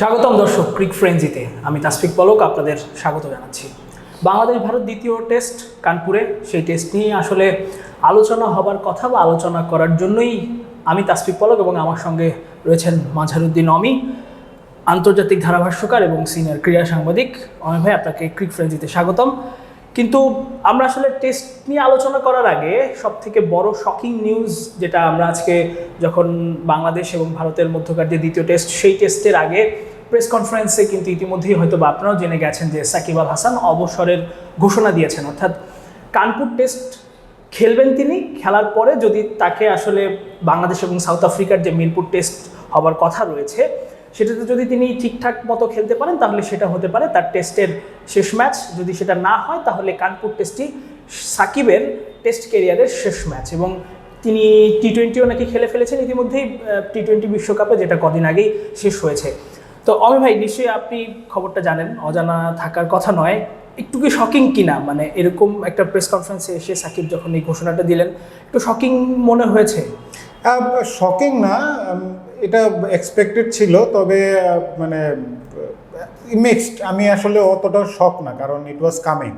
স্বাগতম দর্শক ক্রিক ফ্রেঞ্জিতে আমি তাসফিক পলক, আপনাদের স্বাগত জানাচ্ছি। বাংলাদেশ ভারত দ্বিতীয় টেস্ট কানপুরে, সেই টেস্ট নিয়ে আসলে আলোচনা হবার কথা বা আলোচনা করার জন্যই আমি তাসফিক পলক এবং আমার সঙ্গে রয়েছেন মাঝারুদ্দিন অমি, আন্তর্জাতিক ধারাভাষ্যকার এবং সিনিয়র ক্রীড়া সাংবাদিক। অমি ভাই, আপনাকে ক্রিক ফ্রেঞ্জিতে স্বাগতম। কিন্তু আমরা আসলে টেস্ট নিয়ে আলোচনা করার আগে সব থেকে বড় শকিং নিউজ যেটা আমরা আজকে যখন বাংলাদেশ এবং ভারতের মধ্যকার যে দ্বিতীয় টেস্ট, সেই টেস্টের আগে প্রেস কনফারেন্সে কিন্তু ইতিমধ্যেই হয়তো বা আপনারাও জেনে গেছেন যে সাকিব আল হাসান অবসরের ঘোষণা দিয়েছেন। অর্থাৎ কানপুর টেস্ট খেলবেন তিনি, খেলার পরে যদি তাকে আসলে বাংলাদেশ এবং সাউথ আফ্রিকার যে মিরপুর টেস্ট হবার কথা রয়েছে, সেটাতে যদি তিনি ঠিকঠাক মতো খেলতে পারেন, তাহলে সেটা হতে পারে তার টেস্টের শেষ ম্যাচ। যদি সেটা না হয়, তাহলে কানপুর টেস্টটি সাকিবের টেস্ট কেরিয়ারের শেষ ম্যাচ। এবং তিনি টি টোয়েন্টিও নাকি খেলে ফেলেছেন ইতিমধ্যেই টি টোয়েন্টি বিশ্বকাপে, যেটা কদিন আগেই শেষ হয়েছে। তো অমি ভাই, নিশ্চয়ই আপনি খবরটা জানেন। অজানা থাকার কথা নয়। একটু কি শকিং কিনা? মানে এরকম একটা প্রেস কনফারেন্সে এসে সাকিব যখন এই ঘোষণাটা দিলেন, একটু শকিং মনে হয়েছে? শকিং না এটা এক্সপেক্টেড ছিল, তবে মানে মিক্সড আমি আসলে অতটা শক না, কারণ ইট ওয়াজ কামিং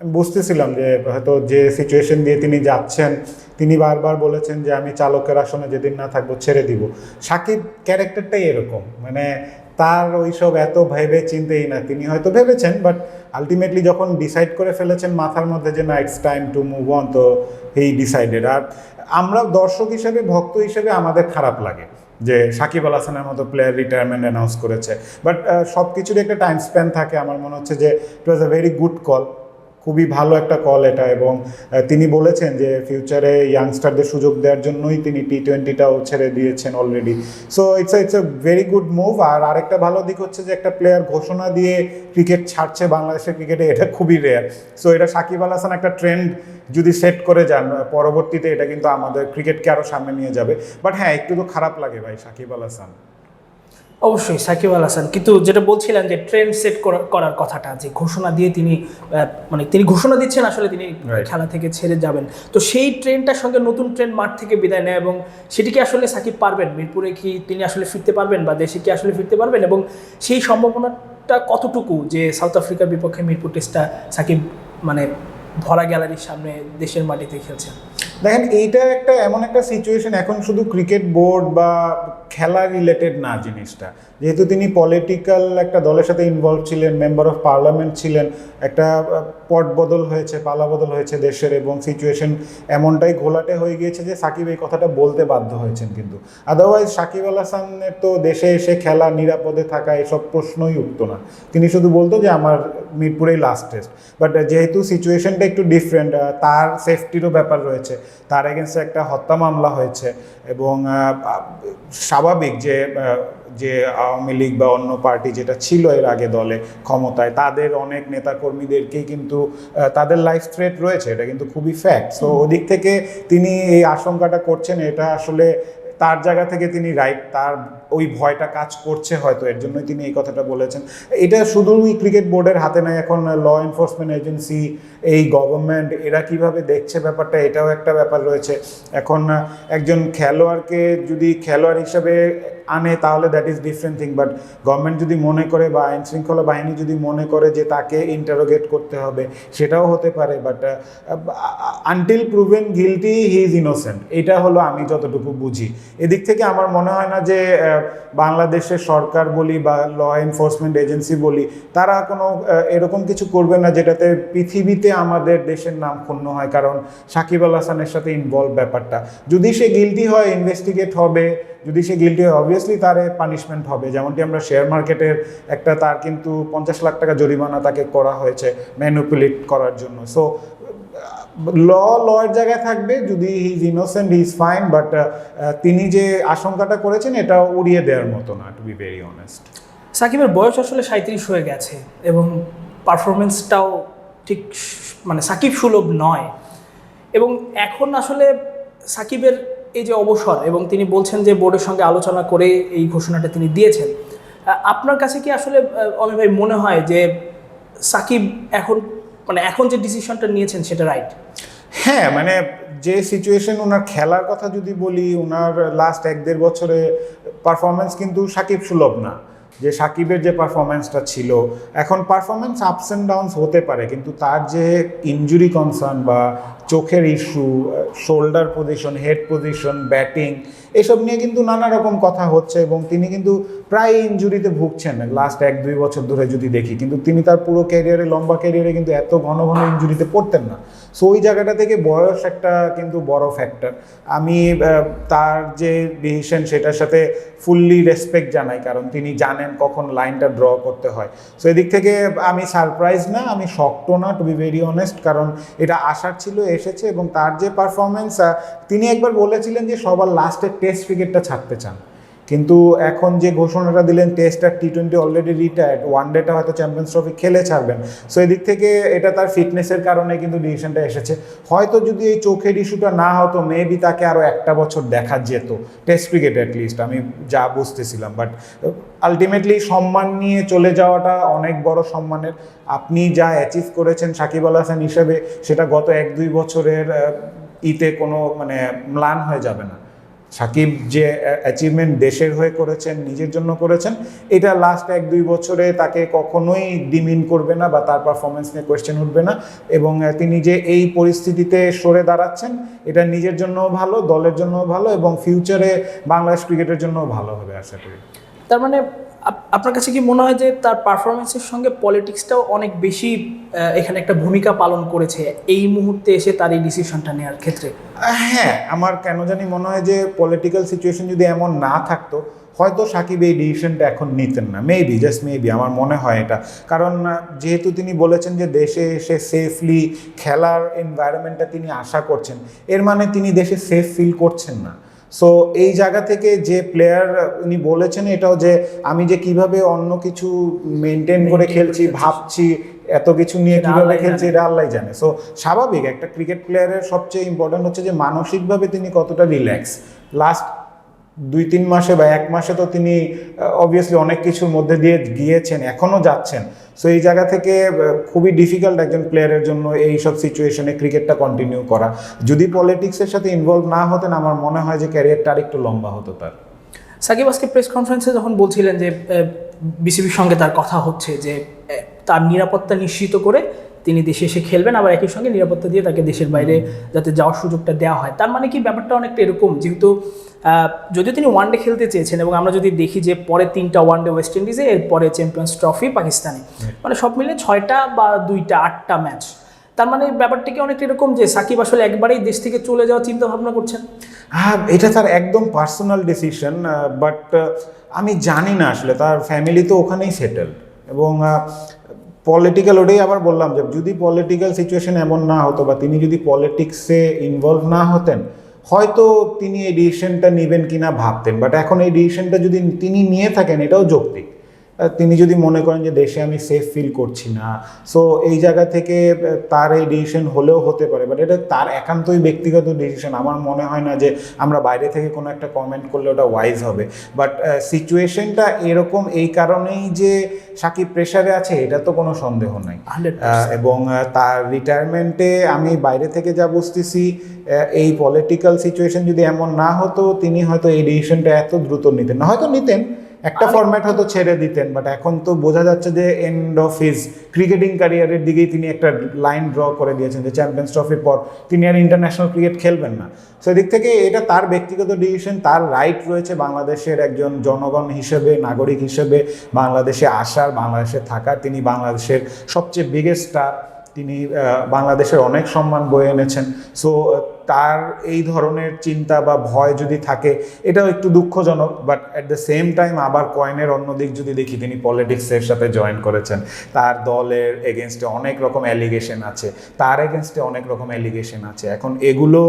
আমি বুঝতেছিলাম যে, হয়তো যে সিচুয়েশন দিয়ে তিনি যাচ্ছেন, তিনি বারবার বলেছেন যে, আমি চালকের আসনে যেদিন না থাকব ছেড়ে দিব। সাকিব ক্যারেক্টারটাই এরকম। মানে তার ওইসব এত ভেবে চিন্তেই না। তিনি হয়তো ভেবেছেন বাট আলটিমেটলি যখন ডিসাইড করে ফেলেছেন মাথার মধ্যে যে না it's time to move on তো এই ডিসাইডেড আর আমরা দর্শক হিসেবে, ভক্ত হিসেবে আমাদের খারাপ লাগে যে সাকিব আল হাসানের মতো প্লেয়ার রিটায়ারমেন্ট অ্যানাউন্স করেছে। বাট সব কিছুরই একটা টাইম স্প্যান থাকে। আমার মনে হচ্ছে যে it was a very good call খুবই ভালো একটা কল এটা এবং তিনি বলেছেন যে ফিউচারে ইয়াংস্টারদের সুযোগ দেওয়ার জন্যই তিনি টি টোয়েন্টিটাও ছেড়ে দিয়েছেন already so it's it's a very good move আর আরেকটা ভালো দিক হচ্ছে যে একটা প্লেয়ার ঘোষণা দিয়ে ক্রিকেট ছাড়ছে বাংলাদেশের ক্রিকেটে এটা খুবই রেয়ার সো এটা সাকিব আল হাসান একটা ট্রেন্ড যদি সেট করে যান পরবর্তীতে এটা কিন্তু আমাদের ক্রিকেটকে আরও সামনে নিয়ে যাবে। বাট হ্যাঁ একটু তো খারাপ লাগে ভাই সাকিব আল হাসান। অবশ্যই সাকিব আল হাসান। কিন্তু যেটা বলছিলেন যে ট্রেন্ড সেট করার কথাটা যে ঘোষণা দিয়ে তিনি মানে তিনি ঘোষণা দিচ্ছেন আসলে তিনি. খেলা থেকে ছেড়ে যাবেন। তো সেই ট্রেনটার সঙ্গে নতুন ট্রেন মাঠ থেকে বিদায় নেয় এবং সেটি কি আসলে সাকিব পারবেন? মিরপুরে কি তিনি আসলে ফিরতে পারবেন বা দেশে কি আসলে ফিরতে পারবেন? এবং সেই সম্ভাবনাটা কতটুকু যে সাউথ আফ্রিকার বিপক্ষে মিরপুর টেস্টটা সাকিব মানে ভরা গ্যালারির সামনে দেশের মাটিতে খেলছেন? দেখেন এইটা একটা এমন একটা সিচুয়েশন এখন শুধু ক্রিকেট বোর্ড বা খেলা রিলেটেড না জিনিসটা। যেহেতু তিনি পলিটিক্যাল একটা দলের সাথে ইনভলভ ছিলেন মেম্বার অফ পার্লামেন্ট ছিলেন, একটা পট বদল হয়েছে, পালা বদল হয়েছে দেশের এবং সিচুয়েশন এমনটাই ঘোলাটে হয়ে গিয়েছে যে সাকিব এই কথাটা বলতে বাধ্য হয়েছেন কিন্তু। আদারওয়াইজ সাকিব আল হাসানের তো দেশে এসে খেলা, নিরাপদে থাকা এসব প্রশ্নই উঠতো না। তিনি শুধু বলতো যে আমার মিরপুরেই লাস্ট টেস্ট বাট যেহেতু সিচুয়েশনটা একটু ডিফারেন্ট তার সেফটিরও ব্যাপার রয়েছে, তার এগেনস্টে একটা হত্যা মামলা হয়েছে এবং স্বাভাবিক যে যে আওয়ামী লীগ বা অন্য পার্টি যেটা ছিল এর আগে দলে ক্ষমতায় তাদের অনেক নেতাকর্মীদেরকেই কিন্তু তাদের লাইফ থ্রেট রয়েছে এটা কিন্তু খুবই ফ্যাক্ট সো ওদিক থেকে তিনি এই আশঙ্কাটা করছেন এটা আসলে তার জায়গা থেকে তিনি রাইট তার ওই ভয়টা কাজ করছে হয়তো, এর জন্যই তিনি এই কথাটা বলেছেন। এটা শুধুই ক্রিকেট বোর্ডের হাতে নাই, এখন ল এনফোর্সমেন্ট এজেন্সি এই গভর্নমেন্ট এরা কীভাবে দেখছে ব্যাপারটা, এটাও একটা ব্যাপার রয়েছে। এখন একজন খেলোয়াড়কে যদি খেলোয়াড় হিসাবে আনে, তাহলে that is different thing but government যদি মনে করে বা আইন শৃঙ্খলা বাহিনী যদি মনে করে যে তাকে ইন্টারোগেট করতে হবে, সেটাও হতে পারে but until proven guilty he is innocent এটা হলো আমি যতটুকু বুঝি। এদিক থেকে আমার মনে হয় না যে আহ, বাংলাদেশের সরকার বলি বা ল এনফোর্সমেন্ট এজেন্সি বলি তারা কোনো এরকম কিছু করবে না যেটাতে পৃথিবীতে আমাদের দেশের নাম ক্ষুণ্ণ হয়। কারণ সাকিব আল হাসানের সাথে ইনভলভ ব্যাপারটা। যদি সে গিলটি হয় ইনভেস্টিগেট হবে যদি সে গিলটি হয় অবভিয়াসলি তার পানিশমেন্ট হবে। যেমনটি আমরা শেয়ার মার্কেটের একটা তার কিন্তু পঞ্চাশ লাখ টাকা জরিমানা তাকে করা হয়েছে ম্যানুপুলেট করার জন্য। সো ল, লয়ের জায়গায় থাকবে, যদি he is innocent he is fine but তিনি যে আশঙ্কাটা করেছেন, এটা উড়িয়ে দেওয়ার মতো না টু বি ভেরি অনেস্ট সাকিবের বয়স আসলে সাঁত্রিশ হয়ে গেছে, এবং পারফরমেন্সটাও ঠিক মানে সাকিব সুলভ নয়। এবং এখন আসলে সাকিবের এই যে অবসর, এবং তিনি বলছেন যে বোর্ডের সঙ্গে আলোচনা করে এই ঘোষণাটা তিনি দিয়েছেন আপনার কাছে কি আসলে অমি ভাই মনে হয় যে সাকিব এখন মানে এখন যে ডিসিশনটা নিয়েছেন, সেটা রাইট হ্যাঁ মানে যে সিচুয়েশন ওনার খেলার কথা যদি বলি ওনার লাস্ট এক দেড় বছরে পারফরমেন্স কিন্তু সাকিব সুলভ না। যে সাকিবের যে পারফরমেন্সটা ছিল, এখন পারফরমেন্স আপস অ্যান্ড ডাউনস হতে পারে, কিন্তু তার যে ইনজুরি কনসার্ন বা চোখের issue shoulder position head position batting এসব নিয়ে কিন্তু নানা রকম কথা হচ্ছে এবং তিনি কিন্তু প্রায় ইনজুরিতে ভুগছেন লাস্ট এক দুই বছর ধরে যদি দেখি। কিন্তু তিনি তার পুরো ক্যারিয়ারে লম্বা ক্যারিয়ারে কিন্তু এত ঘন ঘন ইঞ্জুরিতে পড়তেন না। সো ওই জায়গাটা থেকে বয়স একটা কিন্তু বড় ফ্যাক্টর আমি তার যে ডিসিশন সেটার সাথে ফুললি রেসপেক্ট জানাই, কারণ তিনি জানেন কখন লাইনটা ড্র করতে হয়। সো এদিক থেকে আমি সারপ্রাইজ না, আমি শক্ত না টু বি ভেরি অনেস্ট কারণ এটা আসার ছিল, এসেছে এবং তার যে পারফরমেন্স তিনি একবার বলেছিলেন যে সবার লাস্টের টেস্ট ক্রিকেটটা ছাড়তে চান। কিন্তু এখন যে ঘোষণাটা দিলেন টেস্ট আর T twenty already retired one data হয়তো চ্যাম্পিয়ন্স ট্রফি খেলে ছাড়বেন। সো এদিক থেকে এটা তার ফিটনেসের কারণে কিন্তু ডিসিশনটা এসেছে। হয়তো যদি এই চোখের ইস্যুটা না হতো মেবি তাকে আরও একটা বছর দেখা যেত টেস্ট ক্রিকেট অ্যাটলিস্ট আমি যা বুঝতেছিলাম। বাট আলটিমেটলি সম্মান নিয়ে চলে যাওয়াটা অনেক বড় সম্মানের। আপনি যা অ্যাচিভ করেছেন সাকিব আল হাসান হিসেবে, সেটা গত এক দুই বছরের ইতে কোনো মানে ম্লান হয়ে যাবে না। সাকিব যে অ্যাচিভমেন্ট দেশের হয়ে করেছেন, নিজের জন্য করেছেন, এটা লাস্ট এক দুই বছরে তাকে কখনোই ডিমিন করবে না বা তার পারফরমেন্স নিয়ে কোয়েশ্চেন উঠবে না এবং তিনি যে এই পরিস্থিতিতে সরে দাঁড়াচ্ছেন, এটা নিজের জন্যও ভালো, দলের জন্যও ভালো এবং ফিউচারে বাংলাদেশ ক্রিকেটের জন্যও ভালো হবে, আশা করি। তার মানে আপনার কাছে কি মনে হয় যে তার পারফরমেন্সের সঙ্গে পলিটিক্সটাও অনেক বেশি এখানে একটা ভূমিকা পালন করেছে এই মুহূর্তে এসে তার এই ডিসিশনটা নেওয়ার ক্ষেত্রে? হ্যাঁ আমার কেন জানি মনে হয় যে পলিটিক্যাল সিচুয়েশন যদি এমন না থাকতো, হয়তো সাকিব এই ডিসিশনটা এখন নিতেন না। মেবি জাস্ট মেবি আমার মনে হয় এটা। কারণ যেহেতু তিনি বলেছেন যে দেশে এসে সেফলি খেলার এনভায়রনমেন্টটা তিনি আশা করছেন, এর মানে তিনি দেশে সেফ ফিল করছেন না। সো এই জায়গা থেকে যে প্লেয়ার উনি বলেছেন এটাও যে আমি যে কীভাবে অন্য কিছু মেনটেন করে খেলছি ভাবছি এত কিছু নিয়ে কীভাবে খেলছে খেলছি এটা আল্লাহ জানে। সো স্বাভাবিক একটা ক্রিকেট প্লেয়ারের সবচেয়ে ইম্পর্টেন্ট হচ্ছে যে মানসিকভাবে তিনি কতটা রিল্যাক্স লাস্ট দুই, তিন মাসে বা এক মাসে তো তিনি অবভিয়াসলি অনেক কিছুর মধ্যে দিয়ে গিয়েছেন এখনও যাচ্ছেন। সো এই জায়গা থেকে খুবই ডিফিকাল্ট একজন প্লেয়ারের জন্য এই সব সিচুয়েশনে ক্রিকেটটা কন্টিনিউ করা। যদি পলিটিক্সের সাথে ইনভলভ না হতেন, আমার মনে হয় যে ক্যারিয়ারটা আরেকটু লম্বা হতো তার। সাকিব, আজকে প্রেস কনফারেন্সে যখন বলছিলেন যে বিসিবির সঙ্গে তার কথা হচ্ছে যে তার নিরাপত্তা নিশ্চিত করে তিনি দেশে এসে খেলবেন আবার একই সঙ্গে নিরাপত্তা দিয়ে তাকে দেশের বাইরে যাতে যাওয়ার সুযোগটা দেওয়া হয়। তার মানে কি ব্যাপারটা অনেকটা এরকম যেহেতু যদিও তিনি ওয়ানডে খেলতে চেয়েছেন এবং আমরা যদি দেখি যে পরে তিনটা ওয়ানডে ওয়েস্ট ইন্ডিজে এরপরে চ্যাম্পিয়ন্স ট্রফি পাকিস্তানে। মানে সব মিলে ছয়টা বা দুইটা আটটা ম্যাচ তার মানে ব্যাপারটা কি অনেকটা এরকম যে সাকিব আসলে একবারেই দেশ থেকে চলে যাওয়ার চিন্তা ভাবনা করছেন? হ্যাঁ এটা তার একদম পার্সোনাল ডিসিশন বাট আমি জানি না আসলে তার ফ্যামিলি তো ওখানেই সেটেলড এবং পলিটিক্যাল ওটাই আবার বললাম যে যদি পলিটিক্যাল সিচুয়েশন এমন না হতো বা তিনি যদি পলিটিক্সে ইনভলভ না হতেন, হয়তো তিনি এই ডিসিশনটা নেবেন কিনা ভাবতেন। বাট এখন এই ডিসিশনটা যদি তিনি নিয়ে থাকেন, এটাও যৌক্তিক। তিনি যদি মনে করেন যে দেশে আমি সেফ ফিল করছি না সো এই জায়গা থেকে তার এই ডিসিশন হলেও হতে পারে বাট এটা তার একান্তই ব্যক্তিগত ডিসিশন আমার মনে হয় না যে আমরা বাইরে থেকে কোনো একটা কমেন্ট করলে ওটা ওয়াইজ হবে। বাট সিচুয়েশনটা এরকম এই কারণেই যে সাকিব প্রেশারে আছে এটা তো কোনো সন্দেহ নাই। এবং তার রিটায়ারমেন্টে আমি বাইরে থেকে যা বুঝতেছি এই পলিটিক্যাল সিচুয়েশন যদি এমন না হতো তিনি হয়তো এই ডিসিশনটা এত দ্রুত নিতেন না। হয়তো নিতেন একটা ফরম্যাট হয়তো ছেড়ে দিতেন বাট এখন তো বোঝা যাচ্ছে যে এন্ড অফ হিজ ক্রিকেটিং ক্যারিয়ারের দিকেই তিনি একটা লাইন ড্র করে দিয়েছেন যে চ্যাম্পিয়ন্স ট্রফির পর তিনি আর ইন্টারন্যাশনাল ক্রিকেট খেলবেন না। সেদিক থেকে এটা তার ব্যক্তিগত ডিসিশন তার রাইট রয়েছে বাংলাদেশের একজন জনগণ হিসেবে নাগরিক হিসেবে বাংলাদেশে আসার বাংলাদেশে থাকার তিনি বাংলাদেশের সবচেয়ে বিগেস্ট স্টার তিনি বাংলাদেশের অনেক সম্মান বয়ে এনেছেন। সো তার এই ধরনের চিন্তা বা ভয় যদি থাকে, এটাও একটু দুঃখজনক but at the same time আবার কয়েনের অন্য দিক যদি দেখি, তিনি পলিটিক্সের সাথে জয়েন করেছেন। তার দলের এগেনস্টে অনেক রকম অ্যালিগেশন আছে, তার এগেনস্টে অনেক রকম অ্যালিগেশন আছে। এখন এগুলো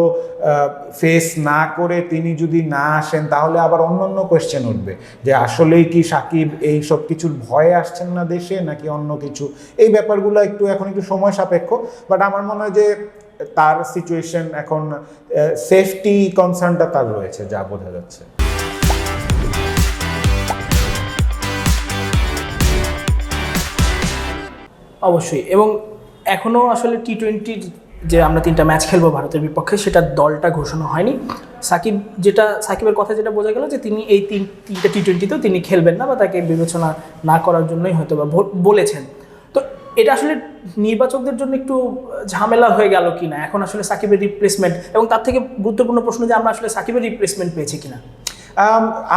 ফেস না করে তিনি যদি না আসেন, তাহলে আবার অন্য অন্য কোয়েশ্চেন উঠবে, যে আসলেই কি সাকিব এই সব কিছুর ভয়ে আসছেন না দেশে, নাকি অন্য কিছু? এই ব্যাপারগুলো একটু, এখন একটু সময় সাপেক্ষ বাট আমার মনে হয় যে তার সিচুয়েশন এখন সেফটি কনসার্নটা তার রয়েছে, যা বোঝা যাচ্ছে। অবশ্যই, এবং এখনও আসলে টি টোয়েন্টির যে আমরা তিনটা ম্যাচ খেলব ভারতের বিপক্ষে, সেটা দলটা ঘোষণা হয়নি। সাকিব যেটা, সাকিবের কথা যেটা বোঝা গেল যে তিনি এই তিন, তিনটা টি টোয়েন্টিতেও তিনি খেলবেন না বা তাকে বিবেচনা না করার জন্যই হয়তো বা, বলেছেন। এটা আসলে নির্বাচকদের জন্য একটু ঝামেলা হয়ে গেল কিনা? এখন আসলে সাকিবের রিপ্লেসমেন্ট এবং তার থেকে গুরুত্বপূর্ণ প্রশ্ন যে আমরা আসলে সাকিবের রিপ্লেসমেন্ট পেয়েছি কিনা?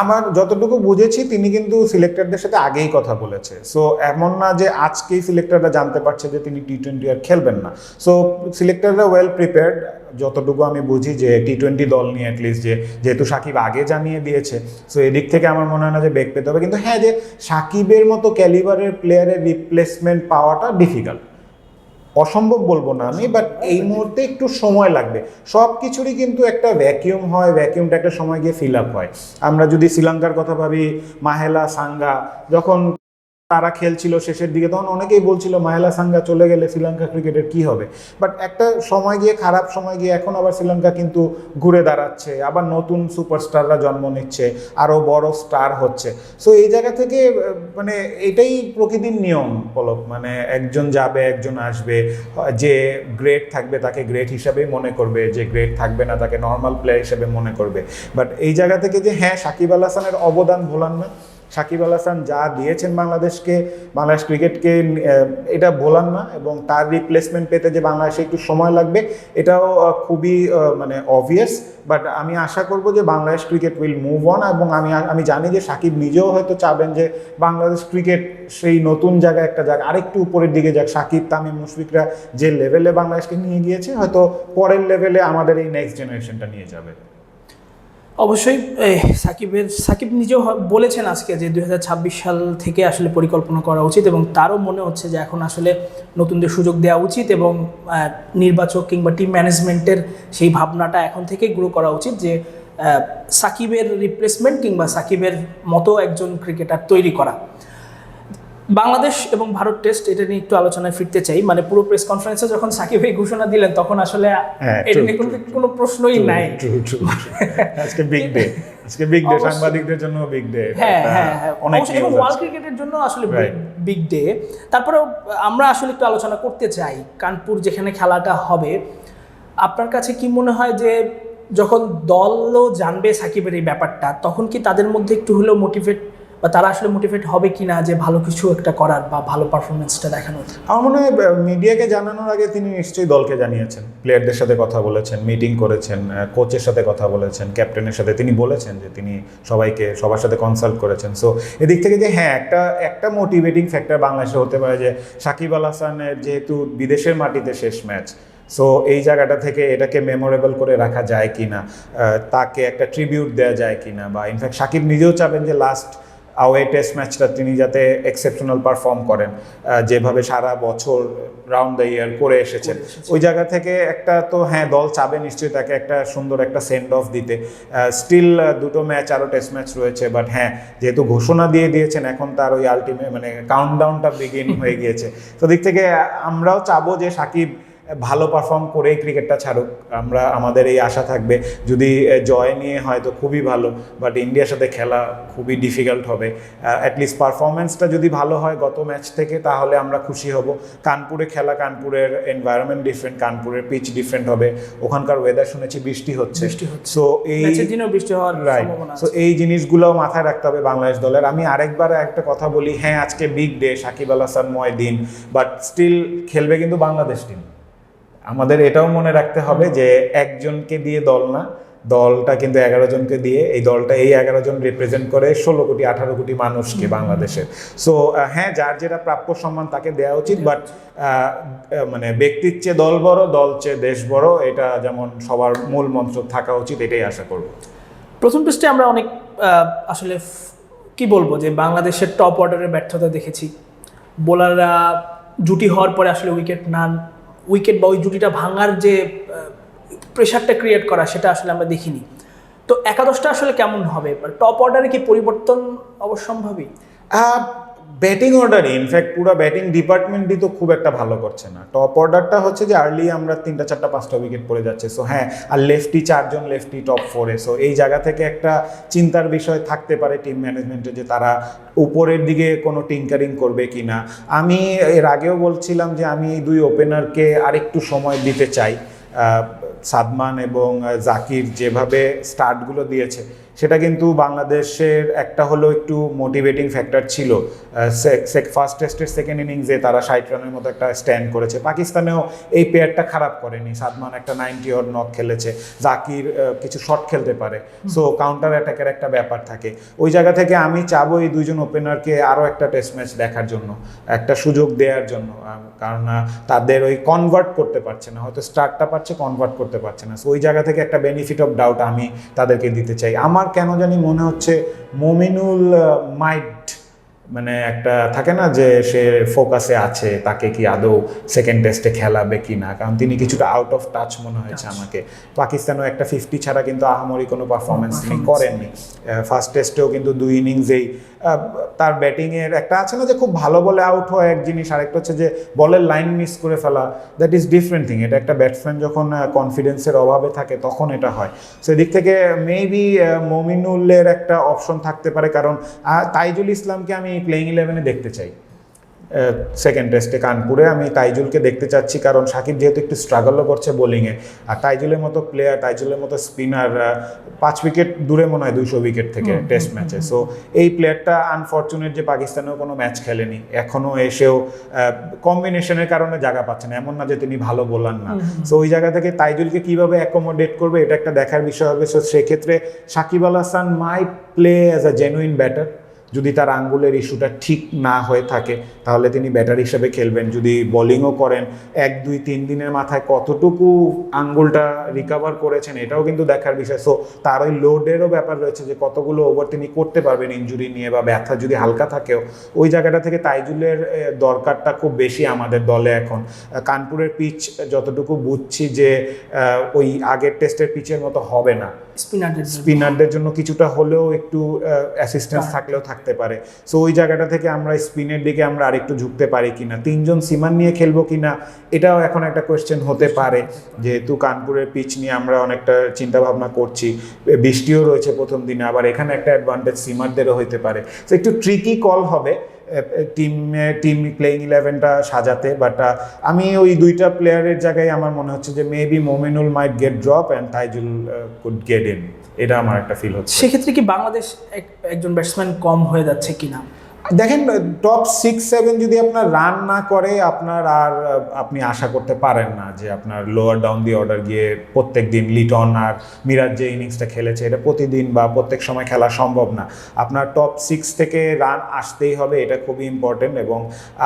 আমার যতটুকু বুঝেছি, তিনি কিন্তু সিলেক্টরদের সাথে আগেই কথা বলেছে। সো এমন না যে আজকেই সিলেক্টররা জানতে পারছে যে তিনি টি টোয়েন্টি আর খেলবেন না। সো সিলেক্টররা ওয়েল প্রিপেয়ার্ড যতটুকু আমি বুঝি যে টি টোয়েন্টি দল নিয়ে অ্যাটলিস্ট যে, যেহেতু সাকিব আগে জানিয়ে দিয়েছে সো এদিক থেকে আমার মনে হয় না যে বেগ পেতে হবে। কিন্তু হ্যাঁ যে সাকিবের মতো ক্যালিবারের প্লেয়ারের রিপ্লেসমেন্ট পাওয়াটা ডিফিকাল্ট অসম্ভব বলব না আমি বাট এই মুহূর্তে একটু সময় লাগবে। সব কিছুরই কিন্তু একটা ভ্যাকিউম হয় ভ্যাকিউমটা একটা সময় গিয়ে ফিল আপ হয়। আমরা যদি শ্রীলঙ্কার কথা ভাবি মাহেলা সাঙ্গা যখন তারা খেলছিল শেষের দিকে, তখন অনেকেই বলছিল মাহেলা সাঙ্গা চলে গেলে শ্রীলঙ্কা ক্রিকেটের কি হবে? বাট একটা সময় গিয়ে, খারাপ সময় গিয়ে এখন আবার শ্রীলঙ্কা কিন্তু ঘুরে দাঁড়াচ্ছে, আবার নতুন সুপারস্টাররা জন্ম নিচ্ছে, আরও বড় স্টার হচ্ছে। সো এই জায়গা থেকে মানে এটাই প্রকৃতির নিয়ম, পলক। মানে একজন যাবে, একজন আসবে, যে গ্রেট থাকবে তাকে গ্রেট হিসাবেই মনে করবে, যে গ্রেট থাকবে না তাকে নর্মাল প্লেয়ার হিসেবে মনে করবে। বাট এই জায়গা থেকে যে হ্যাঁ সাকিব আল হাসানের অবদান ভোলান না সাকিব আল হাসান যা দিয়েছেন বাংলাদেশকে, বাংলাদেশ ক্রিকেটকে এটা ভোলান না এবং তার রিপ্লেসমেন্ট পেতে যে বাংলাদেশে একটু সময় লাগবে, এটাও খুবই মানে অবভিয়াস বাট আমি আশা করব যে Bangladesh cricket will move on এবং আমি আমি জানি যে সাকিব নিজেও হয়তো চাবেন যে বাংলাদেশ ক্রিকেট সেই নতুন জায়গায় একটা যাক আরেকটু উপরের দিকে যাক। সাকিব, তামিম, মুশফিকরা যে লেভেলে বাংলাদেশকে নিয়ে গিয়েছে, হয়তো পরের লেভেলে আমাদের এই নেক্সট জেনারেশনটা নিয়ে যাবে। অবশ্যই সাকিবের, সাকিব নিজেও বলেছেন আজকে যে দু হাজার ছাব্বিশ সাল থেকে আসলে পরিকল্পনা করা উচিত এবং তারও মনে হচ্ছে যে এখন আসলে নতুনদের সুযোগ দেওয়া উচিত এবং নির্বাচক কিংবা টিম ম্যানেজমেন্টের সেই ভাবনাটা এখন থেকেই গ্রো করা উচিত যে সাকিবের রিপ্লেসমেন্ট কিংবা সাকিবের মতো একজন ক্রিকেটার তৈরি করা। বাংলাদেশ এবং ভারত টেস্ট এটা নিয়ে একটু আলোচনায় ফিরতে চাই। মানে পুরো প্রেস কনফারেন্সে যখন সাকিব এই ঘোষণা দিলেন তখন আসলে হ্যাঁ, এটা নিয়ে কোনো কোনো প্রশ্নই নাই. আজকে বিগ ডে আজকে বিগ ডে। সাংবাদিকদের জন্য বিগ ডে হ্যাঁ হ্যাঁ হ্যাঁ। ওয়ার্ল্ড ক্রিকেটের জন্য আসলে বিগ ডে তারপরেও আমরা আসলে একটু আলোচনা করতে চাই। কানপুর যেখানে খেলাটা হবে আপনার কাছে কি মনে হয় যে যখন দলও জানবে সাকিবের এই ব্যাপারটা তখন কি তাদের মধ্যে একটু হলেও মোটিভেট বা তারা আসলে মোটিভেট হবে কিনা যে ভালো কিছু একটা করার বা ভালো পারফরমেন্সটা দেখানোর? আমার মনে হয় মিডিয়াকে জানানোর আগে তিনি নিশ্চয়ই দলকে জানিয়েছেন। প্লেয়ারদের সাথে কথা বলেছেন মিটিং করেছেন কোচের সাথে কথা বলেছেন ক্যাপ্টেনের সাথে। তিনি বলেছেন যে তিনি সবাইকে, সবার সাথে কনসাল্ট করেছেন। সো এদিক থেকে যে হ্যাঁ একটা একটা মোটিভেটিং ফ্যাক্টর বাংলাদেশে হতে পারে যে সাকিব আল হাসানের যেহেতু বিদেশের মাটিতে শেষ ম্যাচ সো এই জায়গাটা থেকে এটাকে মেমোরেবল করে রাখা যায় কি না তাকে একটা ট্রিবিউট দেওয়া যায় কি না বা ইনফ্যাক্ট সাকিব নিজেও চাবেন যে লাস্ট আওয়ে টেস্ট ম্যাচটা তিনি যাতে এক্সেপশনাল পারফর্ম করেন যেভাবে সারা বছর রাউন্ড দ্য ইয়ার করে এসেছেন। ওই জায়গা থেকে একটা তো হ্যাঁ দল চাবে নিশ্চয়ই তাকে একটা সুন্দর একটা সেন্ড অফ দিতে। স্টিল দুটো ম্যাচ আরও টেস্ট ম্যাচ রয়েছে বাট হ্যাঁ যেহেতু ঘোষণা দিয়ে দিয়েছেন এখন তার ওই আলটিমেট মানে কাউন্টডাউনটা বিগিন হয়ে গিয়েছে। তো দিক থেকে আমরাও চাবো যে সাকিব ভালো পারফর্ম করেই ক্রিকেটটা ছাড়ুক। আমরা আমাদের এই আশা থাকবে। যদি জয় নিয়ে হয় তো খুবই ভালো বাট ইন্ডিয়ার সাথে খেলা খুবই ডিফিকাল্ট হবে। অ্যাটলিস্ট পারফরমেন্সটা যদি ভালো হয় গত ম্যাচ থেকে তাহলে আমরা খুশি হব। কানপুরে খেলা কানপুরের এনভায়রনমেন্ট ডিফারেন্ট কানপুরের পিচ ডিফারেন্ট হবে। ওখানকার ওয়েদার শুনেছি বৃষ্টি হচ্ছে। সো এই বৃষ্টি হওয়ার রাইট সো এই জিনিসগুলোও মাথায় রাখতে হবে বাংলাদেশ দলের। আমি আরেকবার একটা কথা বলি হ্যাঁ আজকে বিগ ডে সাকিব আল হাসান ময় দিন বাট স্টিল খেলবে কিন্তু বাংলাদেশ টিম আমাদের এটাও মনে রাখতে হবে যে একজনকে দিয়ে দল না দলটা কিন্তু এগারো জনকে দিয়ে এই দলটা এই এগারো জন রিপ্রেজেন্ট করে ষোলো কোটি আঠারো কোটি মানুষকে বাংলাদেশের। সো হ্যাঁ যার যেটা প্রাপ্য সম্মান তাকে দেওয়া উচিত বাট মানে ব্যক্তির চেয়ে দল বড় দল চেয়ে দেশ বড় এটা যেমন সবার মূল মন্ত্র থাকা উচিত এটাই আশা করব। প্রথম টেস্টে আমরা অনেক আসলে কি বলব যে বাংলাদেশের টপ অর্ডারের ব্যর্থতা দেখেছি। বোলাররা জুটি হওয়ার পরে আসলে উইকেট না উইকেট বা ওই জুটিটা ভাঙার যে প্রেশারটা ক্রিয়েট করা, সেটা আসলে আমরা দেখিনি। তো একাদশটা আসলে কেমন হবে? টপ অর্ডারে কি পরিবর্তন অবশ্যম্ভাবী? ব্যাটিং অর্ডারে ইনফ্যাক্ট পুরো ব্যাটিং ডিপার্টমেন্টই তো খুব একটা ভালো করছে না। টপ অর্ডারটা হচ্ছে যে আর্লি আমরা তিনটা, চারটা, পাঁচটা উইকেট পড়ে যাচ্ছে। সো হ্যাঁ আর লেফটি চারজন লেফটি টপ ফোরে সো এই জায়গা থেকে একটা চিন্তার বিষয় থাকতে পারে টিম ম্যানেজমেন্টে যে তারা উপরের দিকে কোনো টিঙ্কারিং করবে কি না। আমি এর আগেও বলছিলাম যে আমি এই দুই ওপেনারকে আরেকটু সময় দিতে চাই। সাদমান এবং জাকির যেভাবে স্টার্টগুলো দিয়েছে সেটা কিন্তু বাংলাদেশের একটা হলো একটু মোটিভেটিং ফ্যাক্টর ছিল। ফার্স্ট টেস্টের সেকেন্ড ইনিংসে তারা ষাট রানের মতো একটা স্ট্যান্ড করেছে। পাকিস্তানেও এই পেয়ারটা খারাপ করেনি। সাদমান একটা নাইনটি ওর নক খেলেছে। জাকির কিছু শট খেলতে পারে। সো কাউন্টার অ্যাটাকের একটা ব্যাপার থাকে। ওই জায়গা থেকে আমি চাবো এই দুইজন ওপেনারকে আরও একটা টেস্ট ম্যাচ দেখার জন্য একটা সুযোগ দেওয়ার জন্য। কারণ তাদের ওই কনভার্ট করতে পারছে না। হয়তো স্টার্টটা পারছে কনভার্ট করতে পারছে না। সো ওই জায়গা থেকে একটা বেনিফিট অফ ডাউট আমি তাদেরকে দিতে চাই। আমার কেন জানি মনে হচ্ছে মমিনুল মাইড মানে একটা থাকে না যে সে ফোকাসে আছে তাকে কি আদৌ সেকেন্ড টেস্টে খেলাবে কি না? কারণ তিনি কিছুটা আউট অফ টাচ মনে হয়েছে আমাকে। পাকিস্তানও একটা ফিফটি ছাড়া কিন্তু আহামরি কোনো পারফরমেন্স তিনি করেননি। ফার্স্ট টেস্টেও কিন্তু দুই ইনিংসেই তার ব্যাটিংয়ের একটা আছে না যে খুব ভালো বলে আউট হয় এক জিনিস, আরেকটা হচ্ছে যে বলের লাইন মিস করে ফেলা দ্যাট ইজ ডিফারেন্ট থিং এটা একটা ব্যাটসম্যান যখন কনফিডেন্সের অভাবে থাকে তখন এটা হয়। সেদিক থেকে মেবি মমিনুলের একটা অপশন থাকতে পারে, কারণ তাইজুল ইসলামকে আমি প্লেইং ইলেভেনে দেখতে চাই। সেকেন্ড টেস্টে কানপুরে। আমি তাইজুলকে দেখতে চাচ্ছি কারণ সাকিব যেহেতু একটু স্ট্রাগলও করছে বোলিংয়ে আর তাইজুলের মতো প্লেয়ার তাইজুলের মতো স্পিনার পাঁচ উইকেট দূরে মনে হয় দুইশো উইকেট থেকে টেস্ট ম্যাচে সো এই প্লেয়ারটা আনফর্চুনেট যে পাকিস্তানেও কোনো ম্যাচ খেলেনি। এখনও এসেও কম্বিনেশনের কারণে জায়গা পাচ্ছে না। এমন না যে তিনি ভালো বোলার না। সো ওই জায়গা থেকে তাইজুলকে কীভাবে অ্যাকোমোডেট করবে এটা একটা দেখার বিষয় হবে। সো সেক্ষেত্রে Shakib Al Hasan might play as a genuine batter যদি তার আঙ্গুলের ইস্যুটা ঠিক না হয়ে থাকে, তাহলে তিনি ব্যাটার হিসেবে খেলবেন। যদি বোলিংও করেন, এক, দুই, তিন দিনের মাথায় কতটুকু আঙ্গুলটা রিকভার করেছেন, এটাও কিন্তু দেখার বিষয়। সো তার ওই লোডেরও ব্যাপার রয়েছে যে কতগুলো ওভার তিনি করতে পারবেন ইঞ্জুরি নিয়ে বা ব্যথা যদি হালকা থাকেও। ওই জায়গাটা থেকে তাইজুলের দরকারটা খুব বেশি আমাদের দলে এখন। কানপুরের পিচ যতটুকু বুঝছি যে ওই আগের টেস্টের পিচের মতো হবে না। স্পিনারদের স্পিনারদের জন্য কিছুটা হলেও একটু অ্যাসিস্ট্যান্স থাকলেও থাকতে পারে। সো ওই জায়গাটা থেকে আমরা স্পিনের দিকে আমরা আরেকটু ঝুঁকতে পারি কিনা। তিনজন সিমান নিয়ে খেলব কিনা এটাও এখন একটা কোয়েশ্চেন হতে পারে। যেহেতু কানপুরের পিচ নিয়ে আমরা অনেকটা চিন্তা ভাবনা করছি বৃষ্টিও রয়েছে প্রথম দিনে আবার এখানে একটা অ্যাডভান্টেজ সিমারদেরও হতে পারে। সো একটু ট্রিকি কল হবে। টিম টিম প্লেইং ইলেভেনটা সাজাতে বাট আমি ওই দুইটা প্লেয়ারের জায়গায় আমার মনে হচ্ছে যে maybe Mominul might get drop and Taijul could get in এটা আমার একটা ফিল হচ্ছে। সেক্ষেত্রে কি বাংলাদেশ এক- একজন ব্যাটসম্যান কম হয়ে যাচ্ছে কিনা? দেখেন টপ সিক্স সেভেন যদি আপনার রান না করে, আপনার আর আপনি আশা করতে পারেন না যে আপনার লোয়ার ডাউন দি অর্ডার গিয়ে প্রত্যেক দিন লিটন আর মিরাজ যে ইনিংসটা খেলেছে, এটা প্রতিদিন বা প্রত্যেক সময় খেলা সম্ভব না। আপনার টপ সিক্স থেকে রান আসতেই হবে, এটা খুবই ইম্পর্টেন্ট এবং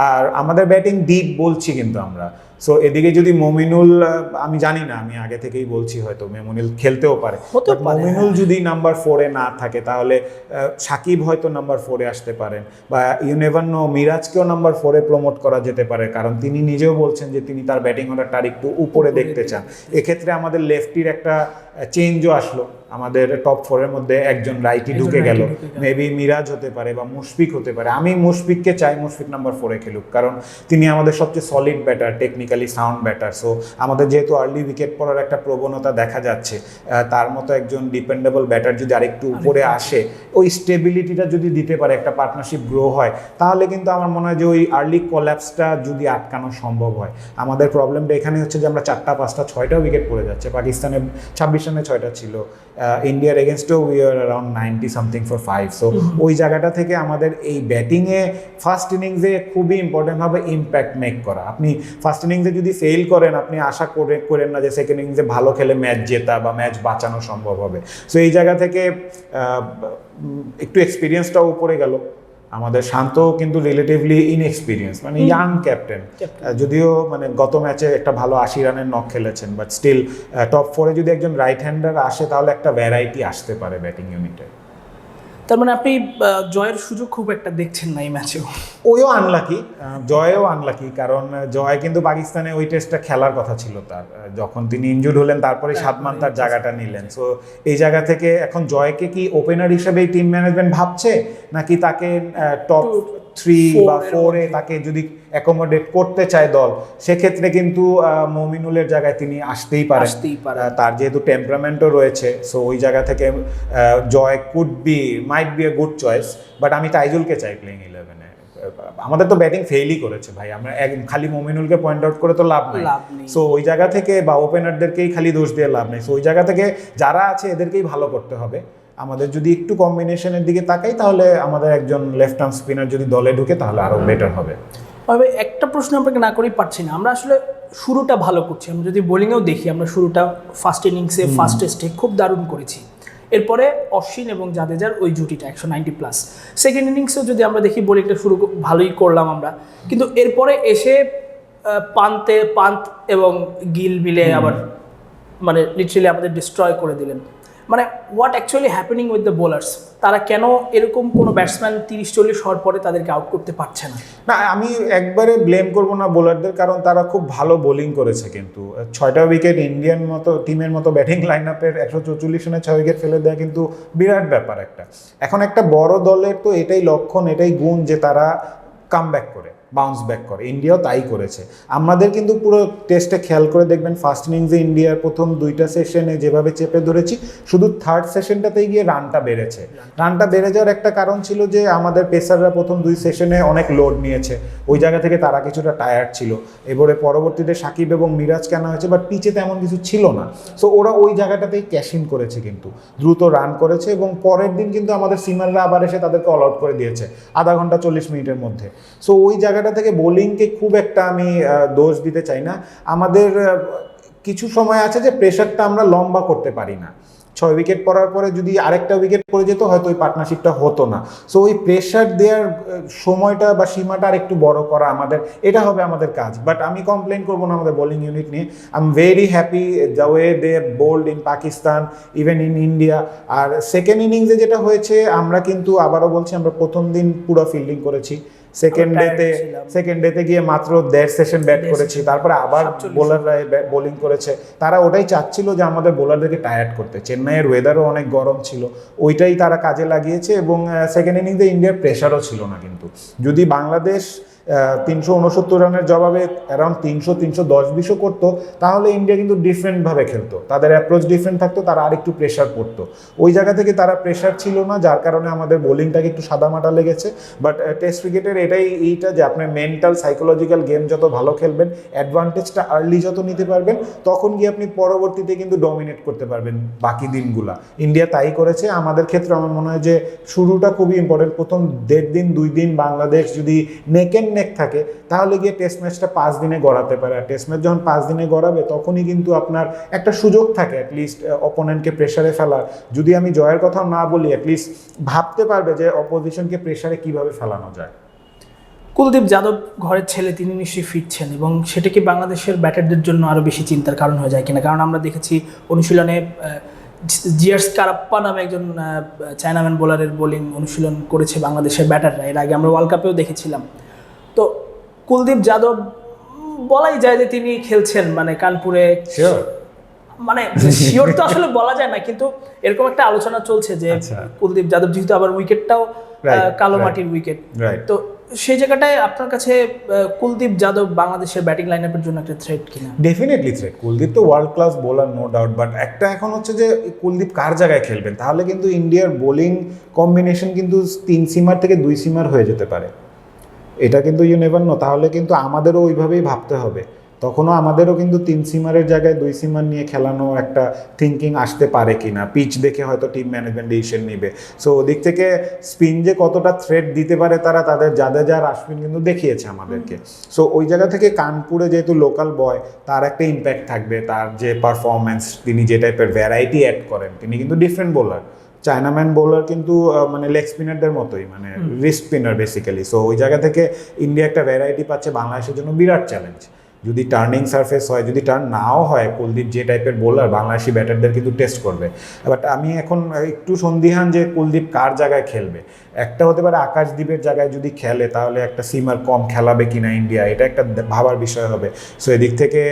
আর আমাদের ব্যাটিং ডিপ বলছি কিন্তু আমরা। সো এদিকে যদি মমিনুল আমি জানি না আমি আগে থেকেই বলছি হয়তো মমিনুল খেলতেও পারে। মমিনুল যদি নাম্বার ফোরে না থাকে তাহলে সাকিব হয়তো নাম্বার ফোরে আসতে পারেন। বা ইউনেভার নো মিরাজকেও নাম্বার ফোরে প্রমোট করা যেতে পারে। কারণ তিনি নিজেও বলছেন যে তিনি তার ব্যাটিং অর্ডারটা একটু উপরে দেখতে চান। এক্ষেত্রে আমাদের লেফটির একটা চেঞ্জও আসলো। আমাদের টপ ফোরের মধ্যে একজন রাইটি ঢুকে গেল। মেবি মিরাজ হতে পারে বা মুশফিক হতে পারে। আমি মুশফিককে চাই মুশফিক নাম্বার ফোরে খেলুক। কারণ তিনি আমাদের সবচেয়ে solid batter technically sound batter so আমাদের যেহেতু আর্লি উইকেট পড়ার একটা প্রবণতা দেখা যাচ্ছে তার মতো একজন ডিপেন্ডেবল ব্যাটার যদি আরেকটু উপরে আসে ওই স্টেবিলিটিটা যদি দিতে পারে একটা পার্টনারশিপ গ্রো হয় তাহলে কিন্তু আমার মনে হয় যে ওই আর্লি কোল্যাপসটা যদি আটকানো সম্ভব হয়। আমাদের প্রবলেমটা এখানে হচ্ছে যে আমরা চারটা পাঁচটা ছয়টা উইকেট পড়ে যাচ্ছে। পাকিস্তানে ছাব্বিশ রানে ছয়টা ছিল ইন্ডিয়ার এগেনস্টও we are around ninety something for five so ওই জায়গাটা থেকে আমাদের এই ব্যাটিংয়ে ফার্স্ট ইনিংসে খুবই ইম্পর্টেন্ট ইম্পর্টেন্টভাবে ইম্প্যাক্ট মেক করা। আপনি ফার্স্ট ইনিংসে যদি ফেল করেন আপনি আশা করে করেন না যে সেকেন্ড ইনিংসে ভালো খেলে ম্যাচ জেতা বা ম্যাচ বাঁচানো সম্ভব হবে। সো এই জায়গা থেকে একটু এক্সপিরিয়েন্সটাও উপরে গেল। আমাদের শান্ত কিন্তু রিলেটিভলি ইনএক্সপিরিয়েন্স মানে ইয়াং ক্যাপ্টেন যদিও মানে গত ম্যাচে একটা ভালো আশি রানের নক খেলেছেন বাট স্টিল টপ ফোরে যদি একজন রাইট হ্যান্ডার আসে তাহলে একটা ভ্যারাইটি আসতে পারে ব্যাটিং ইউনিটে তার মানে আপনি জয়ের সুযোগ খুব একটা দেখছেন না এই ম্যাচেও ওইও আনলাকি জয়ও আনলাকি কারণ জয় কিন্তু পাকিস্তানে ওই টেস্টটা খেলার কথা ছিল তার যখন তিনি ইনজুর্ড হলেন তারপরে সাতমান তার জায়গাটা নিলেন। সো এই জায়গা থেকে এখন জয়কে কি ওপেনার হিসেবে টিম ম্যানেজমেন্ট ভাবছে? নাকি তাকে টপ থ্রি বা ফোরে তাকে যদি অ্যাকোমোডেট করতে চায় দল সেক্ষেত্রে কিন্তু মমিনুলের জায়গায় তিনি আসতেই পারেন। তার যেহেতু টেম্পারামেন্টও রয়েছে সো ওই জায়গা থেকে Joy could be might be a good choice but আমি তাইজুলকে চাই প্লেইং ইলেভেনে আমাদের তো ব্যাটিং ফেইলই করেছে ভাই আমরা এক খালি মমিনুলকে পয়েন্ট আউট করে তো লাভ নেই। লাভ নেই। সো ওই জায়গা থেকে বা ওপেনারদেরকেই খালি দোষ দিয়ে লাভ নেই। সো ওই জায়গা থেকে যারা আছে এদেরকেই ভালো করতে হবে। আমাদের যদি একটু কম্বিনেশনের দিকে তাকাই তাহলে আমাদের একজন লেফট আর্ম স্পিনার যদি দলে ঢুকে তাহলে আরও বেটার হবে। তবে একটা প্রশ্ন আপনাকে না করেই পারছি না। আমরা আসলে শুরুটা ভালো করছি। আমরা যদি বোলিংয়েও দেখি আমরা শুরুটা ফার্স্ট ইনিংসে ফার্স্ট টেস্টে খুব দারুণ করেছি। এরপরে অশ্বিন এবং জাদেজার ওই জুটিটা একশো নাইনটি প্লাস সেকেন্ড ইনিংসেও যদি আমরা দেখি বোলিংটা শুরু ভালোই করলাম আমরা। কিন্তু এরপরে এসে পান্তে পান্ত এবং গিল মিলে আবার মানে লিটারেলি আমাদের ডিস্ট্রয় করে দিলেন। মানে what actually happening with the bowlers তারা কেন এরকম কোনো ব্যাটসম্যান তিরিশ, চল্লিশ হওয়ার পরে তাদেরকে আউট করতে পারছে না? না, আমি একবারে ব্লেম করব না বোলারদের কারণ তারা খুব ভালো বোলিং করেছে কিন্তু। ছয়টা উইকেট ইন্ডিয়ান মতো টিমের মতো ব্যাটিং লাইন আপের একশো চৌচল্লিশ রানে ছয় উইকেট ফেলে দেওয়া কিন্তু বিরাট ব্যাপার একটা। এখন একটা বড় দলের তো এটাই লক্ষণ, এটাই গুণ যে তারা কাম করে। বাউন্স ব্যাক করে। ইন্ডিয়াও তাই করেছে। আমাদের কিন্তু পুরো টেস্টে খেয়াল করে দেখবেন ফার্স্ট ইনিংসে ইন্ডিয়ার প্রথম দুইটা সেশনে যেভাবে চেপে ধরেছি, শুধু থার্ড সেশনটাতেই গিয়ে রানটা বেড়েছে। রানটা বেড়ে যাওয়ার একটা কারণ ছিল যে, আমাদের পেসাররা প্রথম দুই সেশনে অনেক লোড নিয়েছে। ওই জায়গা থেকে তারা কিছুটা টায়ার্ড ছিল। এবারে পরবর্তীতে সাকিব এবং মিরাজ কেন হয়েছে বাট পিচে তেমন কিছু ছিল না। সো ওরা ওই জায়গাটাতেই ক্যাশ করেছে কিন্তু। দ্রুত রান করেছে এবং পরের দিন কিন্তু আমাদের সিমাররা আবার এসে তাদেরকে অল আউট করে দিয়েছে, আধা ঘণ্টা চল্লিশ মিনিটের মধ্যে। সো ওই জায়গাটা থেকে বোলিংকে খুব একটা আমি দোষ দিতে চাই না। আমাদের কিছু সময় আছে যে প্রেশারটা আমরা লম্বা করতে পারি না। ছয় উইকেট পড়ার পরে যদি আরেকটা উইকেট পড়ে যেত, হয়তো ওই পার্টনারশিপটা হতো না। সো ওই প্রেশার দেওয়ার সময়টা বা সীমাটা আর একটু বড় করা আমাদের, এটা হবে আমাদের কাজ। বাট আমি কমপ্লেন করব না আমাদের বোলিং ইউনিট নিয়ে। I am very happy the way they bowled in Pakistan even in India R second ইনিংসে যেটা হয়েছে, আমরা কিন্তু আবারও বলছি, আমরা প্রথম দিন পুরো ফিল্ডিং করেছি। সেকেন্ড ডেতে সেকেন্ড ডেতে গিয়ে মাত্র দেড় সেশন ব্যাট করেছি। তারপরে আবার 47 বোলাররা বোলিং করেছে। তারা ওটাই চাচ্ছিল যে আমাদের বোলারদেরকে টায়ার্ড করতে। চেন্নাইয়ের ওয়েদারও অনেক গরম ছিল। ওইটাই তারা কাজে লাগিয়েছে এবং সেকেন্ড ইনিংসে ইন্ডিয়ার প্রেশারও ছিল না কিন্তু। যদি বাংলাদেশ তিনশো উনসত্তর রানের জবাবে অ্যারাউন্ড তিনশো তিনশো দশ বিশও করতো। তাহলে ইন্ডিয়া কিন্তু ডিফারেন্টভাবে খেলতো। তাদের অ্যাপ্রোচ ডিফারেন্ট থাকতো, তারা আরেকটু প্রেশার পড়তো ওই জায়গা থেকে তারা প্রেশার ছিল না, যার কারণে আমাদের বোলিংটাকে একটু সাদামাটা লেগেছে। বাট টেস্ট ক্রিকেটের এটাই এইটা যে আপনার মেন্টাল সাইকোলজিক্যাল গেম যত ভালো খেলবেন অ্যাডভান্টেজটা আর্লি যত নিতে পারবেন, তখন গিয়ে আপনি পরবর্তীতে কিন্তু ডমিনেট করতে পারবেন বাকি দিনগুলা। ইন্ডিয়া তাই করেছে। আমাদের ক্ষেত্রে আমার মনে হয় যে শুরুটা খুবই ইম্পর্টেন্ট প্রথম দেড় দিন, দুই দিন বাংলাদেশ যদি নেক এন্ড নেক থাকে, তাহলে গিয়ে টেস্ট ম্যাচটা পাঁচ দিনে গড়াতে পারে। আর টেস্ট ম্যাচ যখন পাঁচ দিনে গড়াবে, তখনই কিন্তু আপনার একটা সুযোগ থাকে অ্যাটলিস্ট অপোনেন্টকে প্রেশারে ফেলার। যদি আমি জয়ের কথা না বলি অ্যাটলিস্ট ভাবতে পারবে যে অপোজিশনকে প্রেশারে কীভাবে ফেলানো যায়। কুলদীপ যাদব ঘরের ছেলে, তিনি নিশ্চয়ই ফিরছেন এবং সেটা কি বাংলাদেশের ব্যাটারদের জন্য আরও বেশি চিন্তার কারণ হয়ে যায় কিনা? কারণ আমরা দেখেছি অনুশীলনে জিয়ার্স কারাপ্পা নামে একজন চায়নাম্যান বোলারের বোলিং অনুশীলন করেছে বাংলাদেশের ব্যাটাররা। এর আগে আমরা ওয়ার্ল্ড কাপেও দেখেছিলাম। তো কুলদীপ যাদব বলাই যায় যে তিনি খেলছেন মানে কানপুরে। মানে শিওর তো আসলে বলা যায় না কিন্তু এরকম একটা আলোচনা চলছে যে আচ্ছা। কুলদীপ যাদব যেহেতু আবার উইকেটটাও কালো মাটির উইকেট। তো সেই জায়গাটায় আপনার কাছে কুলদীপ যাদব বাংলাদেশের ব্যাটিং লাইন আপের জন্য একটা থ্রেট কিনা? ডেফিনেটলি থ্রেট কুলদীপ তো world class bowler no doubt but একটা এখন হচ্ছে যে কুলদীপ কার জায়গায় খেলবেন? তাহলে কিন্তু ইন্ডিয়ার বোলিং কম্বিনেশন কিন্তু তিন সীমার থেকে দুই সীমার হয়ে যেতে পারে। এটা কিন্তু ইউ নেভার নো তাহলে কিন্তু আমাদেরও ওইভাবেই ভাবতে হবে। তখনও আমাদেরও কিন্তু তিন সিমারের জায়গায় দুই সিমার নিয়ে খেলানো একটা থিঙ্কিং আসতে পারে কি না পিচ দেখে হয়তো টিম ম্যানেজমেন্ট ডিসিশন নেবে। সো ওদিক থেকে স্পিন যে কতটা থ্রেট দিতে পারে তারা তাদের জাদেজা আর আশ্বিন কিন্তু দেখিয়েছে আমাদেরকে। সো ওই জায়গা থেকে কানপুরে যেহেতু লোকাল বয় তার একটা ইম্প্যাক্ট থাকবে। তার যে পারফরমেন্স তিনি যে টাইপের ভ্যারাইটি অ্যাড করেন তিনি কিন্তু ডিফারেন্ট বোলার চায়নাম্যান বোলার কিন্তু মানে লেগ স্পিনারদের মতোই মানে রিস্ক স্পিনার বেসিক্যালি সো ওই জায়গা থেকে ইন্ডিয়া একটা ভ্যারাইটি পাচ্ছে বাংলাদেশের জন্য বিরাট চ্যালেঞ্জ যদি টার্নিং সারফেস হয়, যদি টার্ন নাও হয়, কুলদীপ যে টাইপের বোলার বাংলাদেশি ব্যাটারদের কিন্তু টেস্ট করবে। বাট আমি এখন একটু সন্দিহান যে কুলদীপ কার জায়গায় খেলবে? একটা হতে পারে আকাশদ্বীপের জায়গায় যদি খেলে, তাহলে একটা সিমার কম খেলাবে কিনা ইন্ডিয়া এটা একটা ভাবার বিষয় হবে। সো এদিক থেকে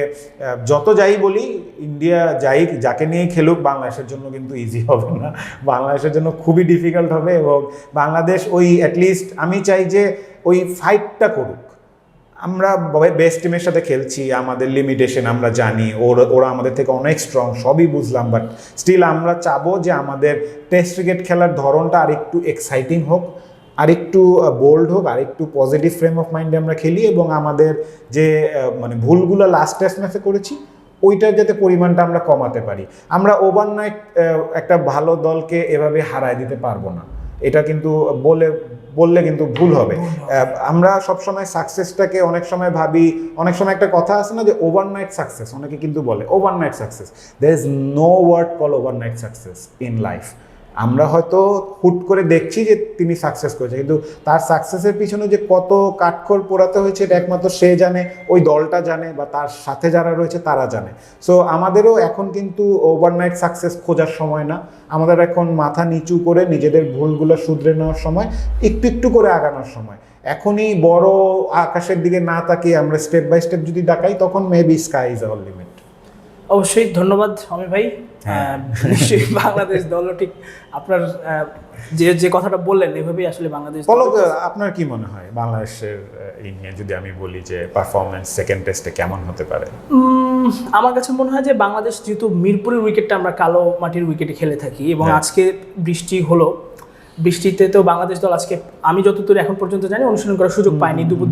যত যাই বলি ইন্ডিয়া যাই, যাকে নিয়ে খেলুক, বাংলাদেশের জন্য কিন্তু ইজি হবে না। বাংলাদেশের জন্য খুবই ডিফিকাল্ট হবে এবং বাংলাদেশ ওই অ্যাটলিস্ট আমি চাই যে ওই ফাইটটা করুক। আমরা বেস্ট টিমের সাথে খেলছি, আমাদের লিমিটেশন আমরা জানি, ওর, ওরা আমাদের থেকে অনেক স্ট্রং সবই বুঝলাম বাট স্টিল আমরা চাবো যে আমাদের টেস্ট ক্রিকেট খেলার ধরনটা আরেকটু এক্সাইটিং হোক, আরেকটু বোল্ড হোক, আরেকটু পজিটিভ ফ্রেম অফ মাইন্ডে আমরা খেলি এবং আমাদের যে মানে ভুলগুলো লাস্ট টেস্ট ম্যাচে করেছি, ওইটার যাতে পরিমাণটা আমরা কমাতে পারি। আমরা ওভারনাইট একটা ভালো দলকে এভাবে হারায় দিতে পারব না। এটা কিন্তু বলে বললে কিন্তু ভুল হবে। আমরা সবসময় সাকসেসটাকে অনেক সময় ভাবি অনেক সময় একটা কথা আছে না যে ওভারনাইট সাকসেস অনেকে কিন্তু বলে overnight success there is no word call overnight success in life আমরা হয়তো হুট করে দেখছি যে তিনি সাকসেস করেছে, কিন্তু তার সাকসেসের পিছনে যে কত কাঠখড় পোড়াতে হয়েছে এটা একমাত্র সে জানে, ওই দলটা জানে বা তার সাথে যারা রয়েছে তারা জানে। সো আমাদেরও এখন কিন্তু ওভারনাইট সাকসেস খোঁজার সময় না। আমাদের এখন মাথা নিচু করে নিজেদের ভুলগুলো শুধরে নেওয়ার সময়, একটু একটু করে আগানোর সময়। এখনই বড় আকাশের দিকে না তাকিয়ে আমরা স্টেপ বাই স্টেপ যদি ডাকাই তখন maybe sky is our limit অবশ্যই ধন্যবাদ অমির ভাই হ্যাঁ। নিশ্চয়ই বাংলাদেশ দলও ঠিক আপনার যে যে কথাটা বললেন এভাবেই আসলে বাংলাদেশ পলক আপনার কি মনে হয় বাংলাদেশের এই নিয়ে যদি আমি বলি যে পারফরমেন্স সেকেন্ড টেস্টে কেমন হতে পারে আমার কাছে মনে হয় যে বাংলাদেশ যেহেতু মিরপুরের উইকেটটা আমরা কালো মাটির উইকেটে খেলে থাকি এবং হ্যাঁ। আজকে বৃষ্টি হলো বৃষ্টিতে তো বাংলাদেশ দল আজকে আমি যতদূর এখন পর্যন্ত জানি অনুশীলন করার সুযোগ পায়নি দুপুর।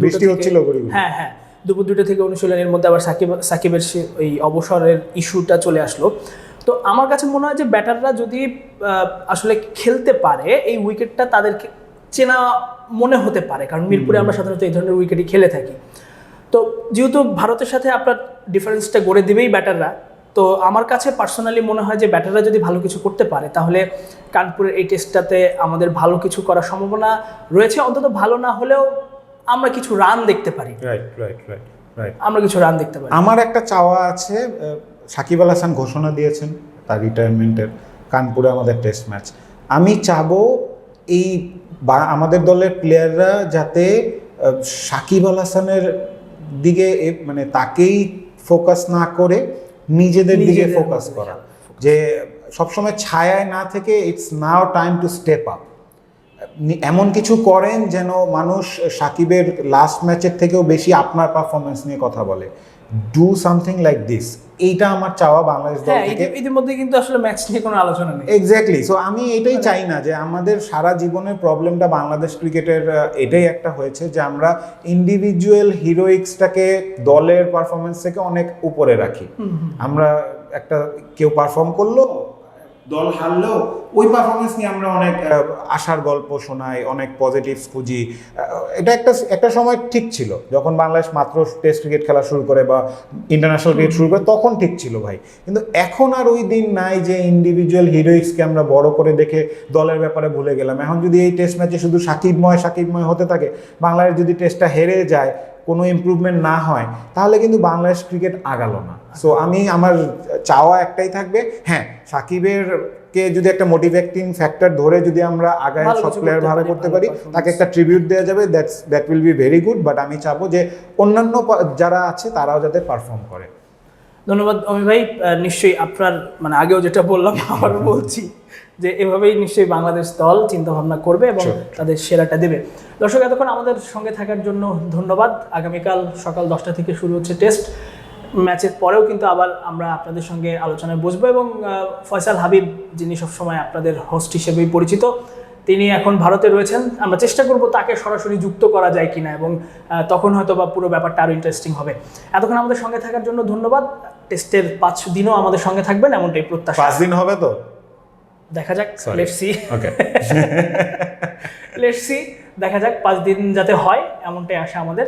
হ্যাঁ হ্যাঁ দুপুর দুটো থেকে অনুশীলনের মধ্যে আবার সাকিব সাকিবের সে- ওই অবসরের ইস্যুটা চলে আসলো। তো আমার কাছে মনে হয় যে ব্যাটাররা যদি আসলে খেলতে পারে এই উইকেটটা তাদেরকে চেনা মনে হতে পারে। কারণ মিরপুরে আমরা সাধারণত এই ধরনের উইকেটই খেলে থাকি। তো যেহেতু ভারতের সাথে আপনার ডিফারেন্সটা গড়ে দিবেই ব্যাটাররা তো আমার কাছে পার্সোনালি মনে হয় যে ব্যাটাররা যদি ভালো কিছু করতে পারে তাহলে কানপুরের এই টেস্টটাতে আমাদের ভালো কিছু করার সম্ভাবনা রয়েছে। অন্তত ভালো না হলেও আমরা কিছু রান দেখতে পারি। রাইট রাইট রাইট রাইট আমরা কিছু রান দেখতে পারি। আমার একটা চাওয়া আছে সাকিব আল হাসান ঘোষণা দিয়েছেন তার রিটায়ারমেন্টের কানপুরে আমাদের টেস্ট ম্যাচ আমি চাবো এই বা আমাদের দলের প্লেয়াররা যাতে সাকিব আল হাসানের দিকে এ- মানে তাকেই ফোকাস না করে নিজেদের দিকে ফোকাস করা। যে সবসময় ছায়ায় না থেকে it's now time to step up এমন কিছু করেন যেন মানুষ সাকিবের লাস্ট ম্যাচের থেকেও বেশি আপনার পারফরমেন্স নিয়ে কথা বলে। ডু সামথিং লাইক দিস এইটা আমার চাওয়া বাংলাদেশ দল হ্যাঁ থেকে। ইতিমধ্যে কিন্তু আসলে ম্যাচ নিয়ে কোনো আলোচনা নেই। এক্স্যাক্টলি সো আমি এটাই চাই না যে আমাদের সারা জীবনের প্রবলেমটা বাংলাদেশ ক্রিকেটের এটাই একটা হয়েছে যে আমরা ইন্ডিভিজুয়াল হিরোইক্সটাকে দলের পারফরমেন্স থেকে অনেক উপরে রাখি। আমরা একটা কেউ পারফর্ম করল দল হারলেও ওই পারফরমেন্স নিয়ে আমরা অনেক আশার গল্প শোনাই, অনেক পজিটিভস খুঁজি। এটা একটা একটা সময় ঠিক ছিল। যখন বাংলাদেশ মাত্র টেস্ট ক্রিকেট খেলা শুরু করে বা ইন্টারন্যাশনাল ক্রিকেট শুরু করে, তখন ঠিক ছিল ভাই। কিন্তু এখন আর ওই দিন নাই যে ইন্ডিভিজুয়াল হিরোইক্সকে আমরা বড় করে দেখে দলের ব্যাপারে ভুলে গেলাম। এখন যদি এই টেস্ট ম্যাচে শুধু সাকিবময় সাকিবময় হতে থাকে, বাংলাদেশ যদি টেস্টটা হেরে যায়, কোনো ইমপ্রুভমেন্ট না হয়, তাহলে কিন্তু বাংলাদেশ ক্রিকেট আগালো না। সো আমি আমার চাওয়া একটাই থাকবে। হ্যাঁ সাকিবের কে যদি একটা মোটিভেটিং ফ্যাক্টর ধরে যদি আমরা আগায় সব প্লেয়ার ভালো করতে পারি তাকে একটা ট্রিবিউট দেওয়া যাবে that's that will be very good but আমি চাবো যে অন্যান্য যারা আছে তারাও যাতে পারফর্ম করে। ধন্যবাদ অমি ভাই। নিশ্চয়ই আপনার মানে আগেও যেটা বললাম আবার বলছি যে এভাবেই নিশ্চয়ই বাংলাদেশ দল চিন্তা ভাবনা করবে এবং তাদের সেরাটা দেবে। দর্শক এতক্ষণ আমাদের সঙ্গে থাকার জন্য ধন্যবাদ। আগামীকাল সকাল দশটা থেকে শুরু হচ্ছে টেস্ট ম্যাচের পরেও কিন্তু আবার আমরা আপনাদের সঙ্গে আলোচনায় বসবো এবং ফয়সাল হাবিব যিনি সবসময় আপনাদের হোস্ট হিসেবেই পরিচিত তিনি এখন ভারতে রয়েছেন। আমরা চেষ্টা করব তাকে সরাসরি যুক্ত করা যায় কিনা এবং তখন হয়তো বা পুরো ব্যাপারটা আরও ইন্টারেস্টিং হবে। এতক্ষণ আমাদের সঙ্গে থাকার জন্য ধন্যবাদ। টেস্টের পাঁচ দিনও আমাদের সঙ্গে থাকবেন এমনটাই প্রত্যাশা। পাঁচ দিন হবে তো? দেখা যাক. Let's see okay let's see দেখা যাক পাঁচ দিন যাতে হয় এমনটাই আশা আমাদের।